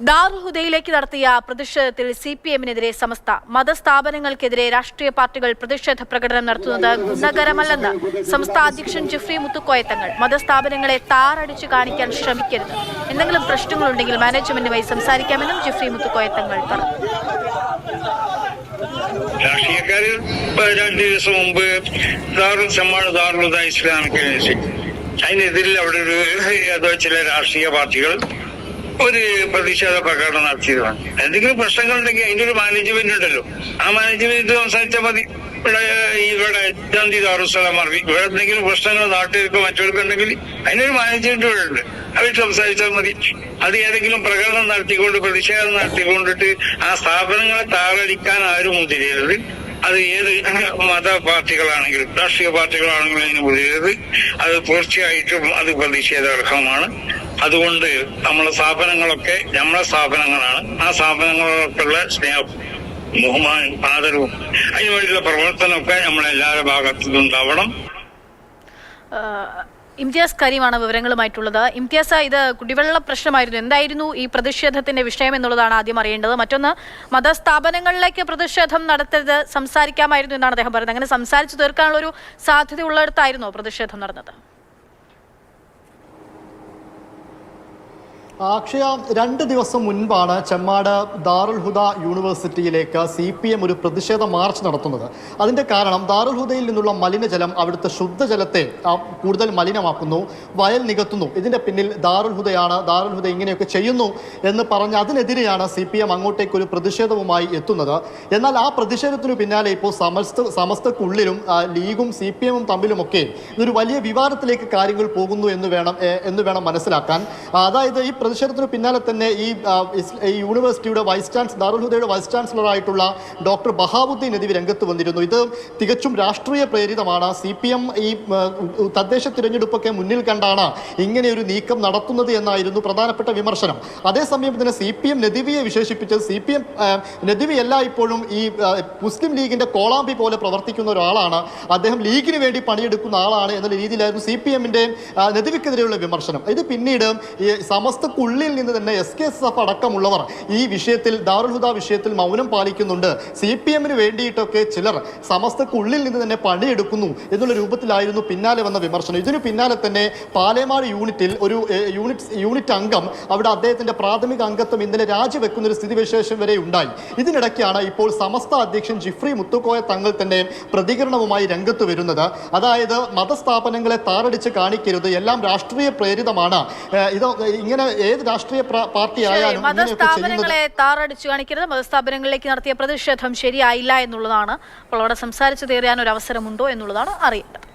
ദാറുഹുദയിലേക്ക് നടത്തിയ പ്രതിഷേധത്തിൽ C P എമ്മിനെതിരെ സമസ്ത മതസ്ഥാപനങ്ങൾക്കെതിരെ രാഷ്ട്രീയ പാർട്ടികൾ പ്രതിഷേധ പ്രകടനം നടത്തുന്നത് ഗുണകരമല്ലെന്ന് സംസ്ഥാന അധ്യക്ഷൻ ജിഫ്രി മുത്തുക്കോയത്തങ്ങൾ മതസ്ഥാപനങ്ങളെ താറടിച്ചു കാണിക്കാൻ ശ്രമിക്കരുത്. എന്തെങ്കിലും പ്രശ്നങ്ങളുണ്ടെങ്കിൽ മാനേജ്മെന്റുമായി സംസാരിക്കാമെന്നും ജിഫ്രി മുത്തുക്കോയത്തങ്ങൾ പറഞ്ഞു. രാഷ്ട്രീയക്കാര് ഇപ്പൊ രണ്ടു ദിവസം മുമ്പ് ദാറുൽ സമ്മാണ് ഇസ്ലാമിക് അതിനെതിരിൽ അവിടെ ഒരു ചില രാഷ്ട്രീയ പാർട്ടികൾ ഒരു പ്രതിഷേധ പ്രകടനം നടത്തിയതാണ് എന്തെങ്കിലും പ്രശ്നങ്ങൾ ഉണ്ടെങ്കിൽ അതിന്റെ ഒരു മാനേജ്മെന്റ് ഉണ്ടല്ലോ. ആ മാനേജ്മെന്റ് സംസാരിച്ചാൽ മതി. ഇവിടെ ഇവിടെ ഗാന്ധി ദാറുസലാം മാറി ഇവിടെ എന്തെങ്കിലും പ്രശ്നങ്ങൾ നാട്ടുകാർക്ക് മറ്റവർക്കോ ഉണ്ടെങ്കിൽ അതിനൊരു മാനേജ്മെന്റ് ഇവിടെ ഉണ്ട്. അവർ സംസാരിച്ചാൽ മതി. അത് ഏതെങ്കിലും പ്രകടനം നടത്തിക്കൊണ്ട് പ്രതിഷേധം നടത്തിക്കൊണ്ടിട്ട് ആ സ്ഥാപനങ്ങളെ താറടിക്കാൻ ആരും മുതിരരുത്. അത് ഏത് മത പാർട്ടികളാണെങ്കിലും രാഷ്ട്രീയ പാർട്ടികളാണെങ്കിലും അതിന് മുതിരരുത്. അത് തീർച്ചയായിട്ടും അത് പ്രതിഷേധാർഹമാണ്. അതുകൊണ്ട് നമ്മളെ സ്ഥാപനങ്ങളൊക്കെ നമ്മളെ സ്ഥാപനങ്ങളാണ്. ആ സ്ഥാപനങ്ങളൊക്കെയുള്ള സ്നേഹം ബഹുമാനം ആദരവും അതിനുവേണ്ടിയുള്ള പ്രവർത്തനമൊക്കെ നമ്മളെല്ലാവരുടെ ഭാഗത്തു ഏഹ് ഇംതിയാസ് കരീമാണ് വിവരങ്ങളുമായിട്ടുള്ളത്. ഇംതിയാസ് ഇത് കുടിവെള്ള പ്രശ്നമായിരുന്നു. എന്തായിരുന്നു ഈ പ്രതിഷേധത്തിന്റെ വിഷയം എന്നുള്ളതാണ് ആദ്യം അറിയേണ്ടത്. മറ്റൊന്ന് മതസ്ഥാപനങ്ങളിലേക്ക് പ്രതിഷേധം നടത്തരുത് സംസാരിക്കാമായിരുന്നു എന്നാണ് അദ്ദേഹം പറയുന്നത് അങ്ങനെ സംസാരിച്ചു തീർക്കാനുള്ള ഒരു സാധ്യത ഉള്ളിടത്തായിരുന്നോ പ്രതിഷേധം നടന്നത്. അക്ഷയ രണ്ട് ദിവസം മുൻപാണ് ചെമ്മാട് ദാറുൽ ഹുദ യൂണിവേഴ്സിറ്റിയിലേക്ക് സി പി എം ഒരു പ്രതിഷേധ മാർച്ച് നടത്തുന്നത്. അതിന്റെ കാരണം ദാറുൽ ഹുദയിൽ നിന്നുള്ള മലിനജലം അവിടുത്തെ ശുദ്ധജലത്തെ കൂടുതൽ മലിനമാക്കുന്നു വയൽ നികത്തുന്നു. ഇതിന്റെ പിന്നിൽ ദാറുൽ ഹുദയാണ് ദാറുൽ ഹുദ ഇങ്ങനെയൊക്കെ ചെയ്യുന്നു എന്ന് പറഞ്ഞ് അതിനെതിരെയാണ് സി പി എം അങ്ങോട്ടേക്ക് ഒരു പ്രതിഷേധവുമായി എത്തുന്നത്. എന്നാൽ ആ പ്രതിഷേധത്തിനു പിന്നാലെ ഇപ്പോൾ സമസ്ത സമസ്തക്കുള്ളിലും ലീഗും സി പി എമ്മും തമ്മിലുമൊക്കെ ഇതൊരു വലിയ വിവാദത്തിലേക്ക് കാര്യങ്ങൾ പോകുന്നു എന്ന് വേണം എന്ന് വേണം മനസ്സിലാക്കാൻ. അതായത് ഈ പ്രതിഷേധത്തിന് പിന്നാലെ തന്നെ ഈ യൂണിവേഴ്സിറ്റിയുടെ വൈസ് ചാൻസ് ദാറുൽ ഹുദയുടെ വൈസ് ചാൻസലർ ആയിട്ടുള്ള ഡോക്ടർ ബഹാബുദ്ദീൻ എന്നിവ രംഗത്ത് വന്നിരുന്നു. ഇത് തികച്ചും രാഷ്ട്രീയ പ്രേരിതമാണ്. സി പി എം ഈ തദ്ദേശ തിരഞ്ഞെടുപ്പൊക്കെ മുന്നിൽ കണ്ടാണ് ഇങ്ങനെ ഒരു നീക്കം നടത്തുന്നത് എന്നായിരുന്നു പ്രധാനപ്പെട്ട വിമർശനം. അതേസമയം തന്നെ സി പി എം നദിവിയെ വിശേഷിപ്പിച്ചത് സി പി എം നദിവി എല്ലായ്പ്പോഴും ഈ മുസ്ലിം ലീഗിന്റെ കോളാമ്പി പോലെ പ്രവർത്തിക്കുന്ന ഒരാളാണ്. അദ്ദേഹം ലീഗിന് വേണ്ടി പണിയെടുക്കുന്ന ആളാണ് എന്നുള്ള രീതിയിലായിരുന്നു സി പി എമ്മിന്റെ നദിവിക്കെതിരെയുള്ള വിമർശനം. ഇത് പിന്നീട് ഈ സമസ്തക്കുള്ളിൽ നിന്ന് തന്നെ എസ് കെ എസ് എഫ് അടക്കമുള്ളവർ ഈ വിഷയത്തിൽ ദാറുൽ ഹുദാ വിഷയത്തിൽ മൗനം പാലിക്കുന്നുണ്ട്. സി പി എമ്മിന് വേണ്ടിയിട്ടൊക്കെ ചിലർ സമസ്തക്കുള്ളിൽ നിന്ന് തന്നെ പണിയെടുക്കുന്നു എന്നുള്ള രൂപത്തിലായിരുന്നു പിന്നാലെ വന്ന വിമർശനം. ഇതിനു പിന്നാലെ തന്നെ പാലേമാട് യൂണിറ്റിൽ ഒരു യൂണിറ്റ് യൂണിറ്റ് അംഗം അവിടെ അദ്ദേഹത്തിന്റെ പ്രാഥമിക അംഗത്വം ഇന്നലെ രാജിവെക്കുന്ന ഒരു സ്ഥിതിവിശേഷം വരെ ഉണ്ടായി. ഇതിനിടയ്ക്കാണ് ഇപ്പോൾ സമസ്ത അധ്യക്ഷൻ ജിഫ്രി മുത്തുക്കോയ തങ്ങൾ തന്നെ പ്രതികരണവുമായി രംഗത്ത് വരുന്നത്. അതായത് മതസ്ഥാപനങ്ങളെ താറടിച്ച് കാണിക്കരുത് എല്ലാം രാഷ്ട്രീയ പ്രേരിതമാണ്. ഇത് ഇങ്ങനെ ഏത് രാഷ്ട്രീയ പാർട്ടി ആയാലും മതസ്ഥാപനങ്ങളെ താറടിച്ചു കാണിക്കരുത് മതസ്ഥാപനങ്ങളിലേക്ക് നടത്തിയ പ്രതിഷേധം ശരിയായില്ല എന്നുള്ളതാണ്. അപ്പോൾ അവിടെ സംസാരിച്ചു തീരാൻ ഒരു അവസരമുണ്ടോ എന്നുള്ളതാണ് അറിയേണ്ടത്.